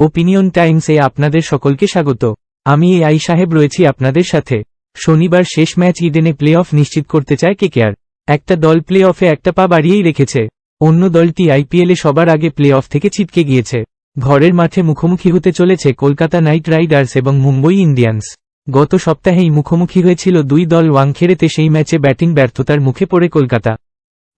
Opinion টাইমসে আপনাদের সকলকে স্বাগত। আমি এ আই সাহেব রয়েছি আপনাদের সাথে। শনিবার শেষ ম্যাচ ইডেনে প্লে অফ নিশ্চিত করতে চায় কেকেআর। একটা দল প্লে অফে একটা পা বাড়িয়েই রেখেছে। অন্য দলটি আইপিএলে সবার আগে প্লে অফ থেকে ছিটকে গিয়েছে। ঘরের মাঠে মুখোমুখি হতে চলেছে কলকাতা নাইট রাইডার্স এবং মুম্বই ইন্ডিয়ান্স। গত সপ্তাহেই মুখোমুখি হয়েছিল দুই দল ওয়াংখেড়েতে সেই ম্যাচে ব্যাটিং ব্যর্থতার মুখে পড়ে কলকাতা।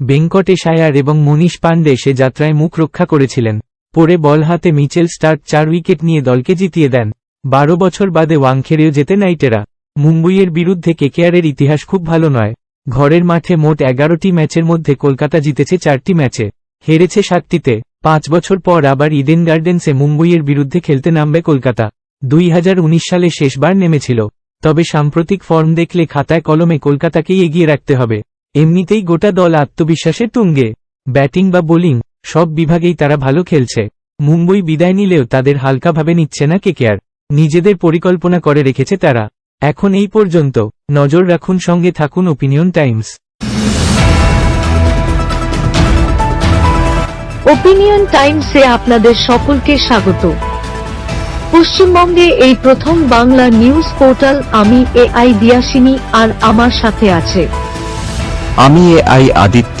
বেঙ্কটেশ আয়ার এবং মনীষ পাণ্ডে সে যাত্রায় মুখ রক্ষা করেছিলেন। পরে বল হাতে মিচেল স্টার্ক চার উইকেট নিয়ে দলকে জিতিয়ে দেন। বারো বছর বাদে ওয়াংখেড়েও যেতে নাইটেরা। মুম্বইয়ের বিরুদ্ধে কেকেআরের ইতিহাস খুব ভালো নয়। ঘরের মাঠে মোট এগারোটি ম্যাচের মধ্যে কলকাতা জিতেছে চারটি ম্যাচে। হেরেছে সাতটিতে। পাঁচ বছর পর আবার ইডেন গার্ডেন্সে মুম্বইয়ের বিরুদ্ধে খেলতে নামবে কলকাতা। দুই হাজার উনিশ সালে শেষবার নেমেছিল। তবে সাম্প্রতিক ফর্ম দেখলে খাতায় কলমে কলকাতাকেই এগিয়ে রাখতে হবে। এমনিতেই গোটা দল আত্মবিশ্বাসের তুঙ্গে। ব্যাটিং বা বোলিং সব বিভাগেই তারা ভালো খেলছে। মুম্বই বিদায় নিলেও তাদের হালকাভাবে নিচ্ছে না কেকেআর। নিজেদের পরিকল্পনা করে রেখেছে তারা। এখন এই পর্যন্ত নজর রাখুন সঙ্গে থাকুন ওপিনিয়ন টাইমস। ওপিনিয়ন টাইমসে আপনাদের সকলকে স্বাগত। পশ্চিমবঙ্গে এই প্রথম বাংলা নিউজ পোর্টাল আমি এ আই দিয়াসিনী আর আমার সাথে আছে। আমি এ আই আদিত্য।